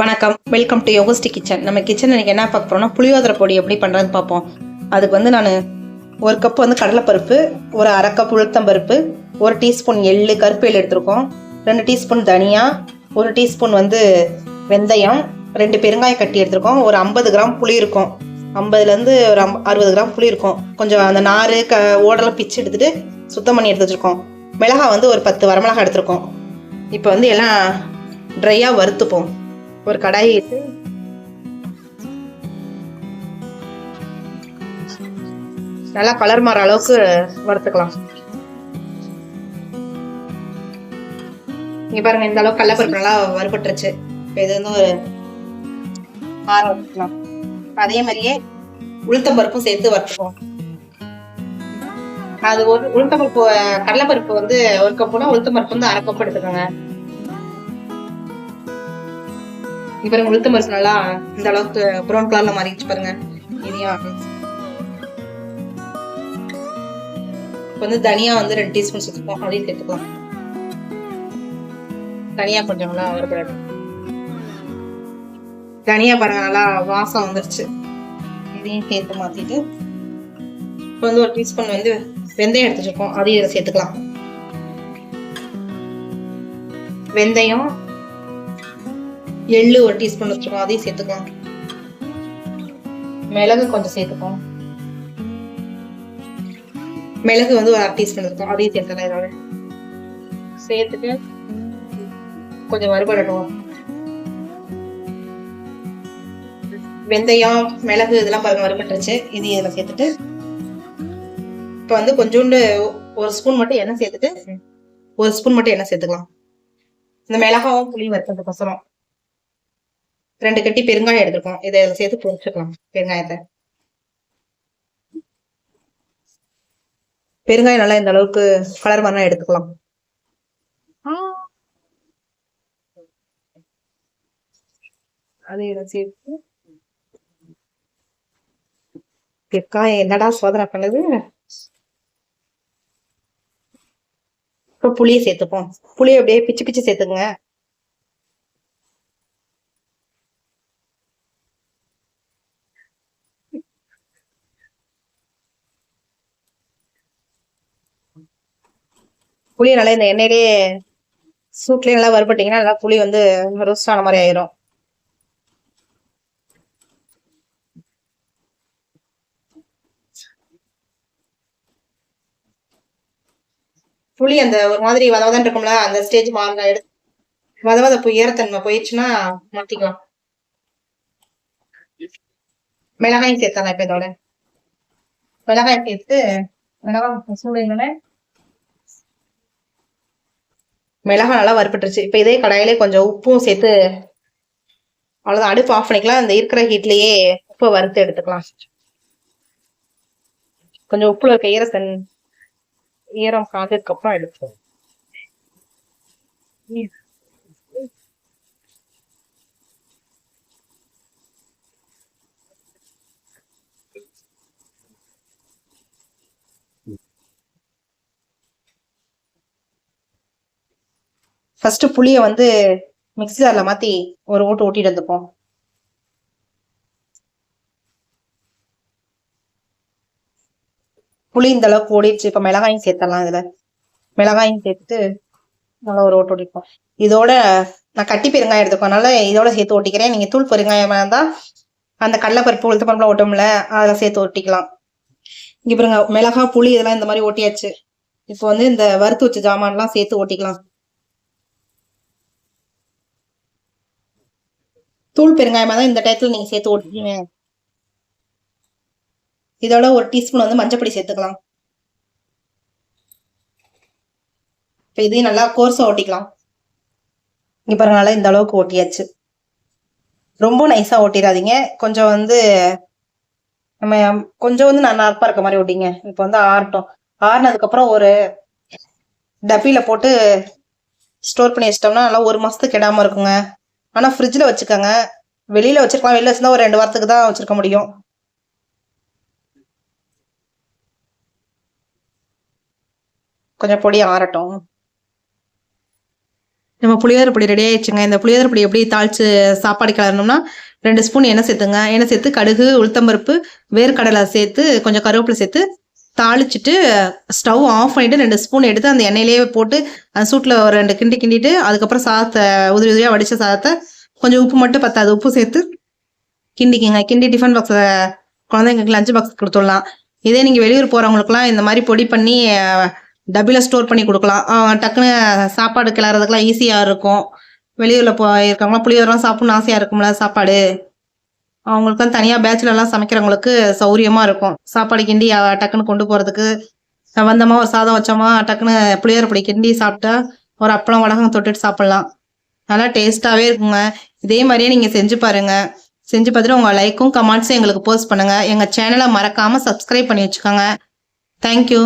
வணக்கம். Welcome to யோகஸ்டி kitchen நம்ம கிச்சன் இன்னைக்கு என்ன பார்க்க போகிறோம்னா புளியோதரை பொடி எப்படி பண்ணுறதுன்னு பார்ப்போம். அதுக்கு வந்து நான் ஒரு கப் வந்து கடலைப்பருப்பு ஒரு அரை கப் உளுத்தம்பருப்பு ஒரு டீஸ்பூன் எள்ளு கருப்பு எள் எடுத்திருக்கோம். ரெண்டு டீஸ்பூன் தனியா ஒரு டீஸ்பூன் வந்து வெந்தயம் ரெண்டு பெருங்காயம் கட்டி எடுத்திருக்கோம். ஒரு ஐம்பது கிராம் புளி இருக்கும். ஐம்பதுலேருந்து ஒரு அம் அறுபது கிராம் புளி இருக்கும். கொஞ்சம் அந்த நார் க ஓடெல்லாம் பிச்சு எடுத்துகிட்டு சுத்தம் பண்ணி எடுத்து வச்சுருக்கோம். மிளகாய் வந்து ஒரு பத்து வரமிளகாய் எடுத்திருக்கோம். இப்போ வந்து எல்லாம் ட்ரையாக வறுத்துப்போம். ஒரு கடாயை எடுத்து நல்லா கலர் மாற அளவுக்கு வறுத்துக்கலாம். இங்க பாருங்க இந்த அளவுக்கு கடலப்பருப்பு நல்லா வறுபட்டுருச்சு. இது வந்து ஒரு ஆற வறுத்துக்கலாம். அதே மாதிரியே உளுத்தம்பருப்பும் சேர்த்து வறுத்துக்குவோம். அது ஒரு உளுத்தம் பருப்பு கடலைப்பருப்பு வந்து ஒரு கப்புனா உளுத்தம்பருப்பு வந்து அரை கப் எடுத்துக்கோங்க. இப்போ பாருங்க உளுத்த மருசு நல்லா இந்த அளவுக்கு ப்ரௌன் கலர்ல மாறிடுச்சு பாருங்க. இதையும் இப்போ வந்து தனியா வந்து ரெண்டு டீஸ்பூன் சேர்த்துப்போம் அதையும் சேர்த்துக்கலாம் தனியா கொஞ்சம் நல்லா வறுபடட்டும் தனியா பாருங்க நல்லா வாசம் வந்துருச்சு. இதையும் சேர்த்து மாத்திட்டு இப்போ வந்து ஒரு டீஸ்பூன் வந்து வெந்தயம் எடுத்துருக்கோம் வச்சிருக்கோம் அதையும் சேர்த்துக்கலாம். வெந்தயம் எள்ளு ஒரு டீஸ்பூன் வச்சுருக்கோம் அதையும் சேர்த்துக்கலாம் மிளகு கொஞ்சம் சேர்த்துக்கோம் மிளகு வந்து ஒரு அரை டீஸ்பூன் இருக்கும் அதையும் சேர்த்துக்கலாம் இதோட சேர்த்துட்டு கொஞ்சம் வறுபடட்டும் வெந்தயம் மிளகு இதெல்லாம் பாருங்க வறுபட்டுருச்சு. இது இதில் சேர்த்துட்டு இப்போ வந்து கொஞ்சோண்டு ஒரு ஸ்பூன் மட்டும் எண்ணெய் சேர்த்துட்டு ஒரு ஸ்பூன் மட்டும் எண்ணெய் சேர்த்துக்கலாம். இந்த மிளகாவும் புளி வறுத்ததுக்கோசரம். ரெண்டு கட்டி பெருங்காயம் எடுத்திருக்கோம். இதை இதில் சேர்த்து பொரிச்சுக்கலாம். பெருங்காயத்தை. பெருங்காயம் நல்லா இந்த அளவுக்கு கலர் மரம் எடுத்துக்கலாம். அதை சேர்த்து. பெருங்காயம் என்னடா சோதனை பண்ணுது? இப்போ புளியை சேர்த்துப்போம். புளியை அப்படியே பிச்சு பிச்சு சேர்த்துக்குங்க. புளியை நல்லா இந்த எண்ணெயிலேயே சூட்லேயே நல்லா வறுபட்டீங்கன்னா நல்லா புளி வந்து ரோஸ்ட் ஆன மாதிரி ஆயிரும். புளி அந்த ஒரு மாதிரி வதவதான் இருக்கும்ல அந்த ஸ்டேஜ் மாறின எடுத்து வதவத போய் ஈரத்தன்மை போயிடுச்சுன்னா மாத்திக்கலாம். மிளகாயும் சேர்த்தாங்க இப்ப இதோட. மிளகாய் சேர்த்து மிளகாய் சூடுங்களே மிளகாய் நல்லா வறுப்பட்டுருச்சு இப்போ இதே கடாயிலே கொஞ்சம் உப்பும் சேர்த்து அவ்வளோதான் அடுப்பு ஆஃப் பண்ணிக்கலாம். அந்த இருக்கிற ஹீட்லேயே உப்பை வறுத்து எடுத்துக்கலாம். கொஞ்சம் உப்புல இருக்க ஈரத்தன் ஈரம் காஞ்சதுக்கு அப்புறம் எடுப்போம். ஃபர்ஸ்ட் புளியை வந்து மிக்ஸி ஜாரில் மாற்றி ஒரு ஓட்டு ஓட்டிட்டு வந்துப்போம். புளி இந்த அளவுக்கு ஓடிடுச்சு. இப்போ மிளகாயும் சேர்த்தலாம் இதில். மிளகாயும் சேர்த்துட்டு நல்லா ஒரு ஓட்டு ஓட்டிப்போம். இதோட நான் கட்டி பெருங்காயம் எடுத்துக்கோனால இதோட சேர்த்து ஓட்டிக்கிறேன். நீங்கள் தூள் பெருங்காயமா இருந்தால் அந்த கடலைப்பருப்பு உளுத்து பருப்புல ஓட்டோம்ல அதில் சேர்த்து ஓட்டிக்கலாம். இங்கே பாருங்க மிளகா புளி இதெல்லாம் இந்த மாதிரி ஓட்டியாச்சு. இப்போ வந்து இந்த வறுத்து வச்ச ஜாமான்லாம் சேர்த்து ஓட்டிக்கலாம். தூள் பெருங்காயமாக தான் இந்த டயத்தில் நீங்கள் சேர்த்து ஓட்டிக்கீங்க. இதோட ஒரு டீஸ்பூன் வந்து மஞ்சப்பொடி சேர்த்துக்கலாம். இப்போ இதையும் நல்லா கோர்ஸை ஓட்டிக்கலாம். இங்கே பாருங்க நல்லா இந்த அளவுக்கு ஓட்டியாச்சு. ரொம்ப நைஸாக ஓட்டிடாதீங்க. கொஞ்சம் வந்து நம்ம கொஞ்சம் வந்து நான் அற்பா இருக்க மாதிரி ஓட்டிங்க. இப்போ வந்து ஆறட்டும். ஆறுனதுக்கப்புறம் ஒரு டப்பியில் போட்டு ஸ்டோர் பண்ணி வச்சிட்டோம்னா நல்லா ஒரு மாதத்துக்கு கெடாமல் இருக்குங்க. ஆனால் ஃப்ரிட்ஜில் வச்சுக்கோங்க. வெளியில் வச்சுருக்கலாம். வெளியில் வச்சுருந்தா ஒரு ரெண்டு வாரத்துக்கு தான் வச்சுருக்க முடியும். கொஞ்சம் பொடி ஆறட்டும். நம்ம புளியோதரை பொடி ரெடி ஆயிடுச்சுங்க. இந்த புளியோதரை பொடி எப்படி தாளிச்சு சாப்பாடு கிளறணும்னா ரெண்டு ஸ்பூன் எண்ணெய் சேர்த்துங்க. எண்ணெய் சேர்த்து கடுகு உளுத்தம்பருப்பு வேர்க்கடலை சேர்த்து கொஞ்சம் கருவேப்பிலை சேர்த்து தாளிச்சிட்டு ஸ்டவ் ஆஃப் பண்ணிட்டு ரெண்டு ஸ்பூன் எடுத்து அந்த எண்ணெயிலேயே போட்டு அந்த சூட்டில் ஒரு ரெண்டு கிண்டி கிண்டிட்டு அதுக்கப்புறம் சாதத்தை உதிரி உதிரியாக வடித்த சாதத்தை கொஞ்சம் உப்பு மட்டும் பத்தாது உப்பு சேர்த்து கிண்டிக்கிங்க. கிண்டி டிஃபன் பாக்ஸை குழந்தைங்களுக்கு லஞ்ச் பாக்ஸ் கொடுத்துடலாம். இதே நீங்கள் வெளியூர் போகிறவங்களுக்குலாம் இந்த மாதிரி பொடி பண்ணி டப்பில் ஸ்டோர் பண்ணி கொடுக்கலாம். டக்குன்னு சாப்பாடு கிளறதுக்கெலாம் ஈஸியாக இருக்கும். வெளியூரில் போயிருக்கவங்களாம் புளியோதரம் சாப்பிட்ணுன்னு ஆசையாக இருக்கும்ல சாப்பாடு. அவங்களுக்கும் தனியாக பேச்சுலர்லாம் சமைக்கிறவங்களுக்கு சௌரியமாக இருக்கும். சாப்பாடு கிண்டி டக்குன்னு கொண்டு போகிறதுக்கு வந்தோமா ஒரு சாதம் வச்சோமா டக்குன்னு புளியோர பொடி கிண்டி சாப்பிட்டா ஒரு அப்பளம் வடகம் தொட்டுட்டு சாப்பிட்லாம். நல்லா டேஸ்ட்டாகவே இருக்குங்க. இதே மாதிரியே நீங்கள் செஞ்சு பாருங்கள் செஞ்சு பார்த்துட்டு உங்கள் லைக்கும் கமெண்ட்ஸும் எங்களுக்கு போஸ்ட் பண்ணுங்கள் எங்கள் சேனலை மறக்காமல் சப்ஸ்கிரைப் பண்ணி வச்சுக்கோங்க. தேங்க்யூ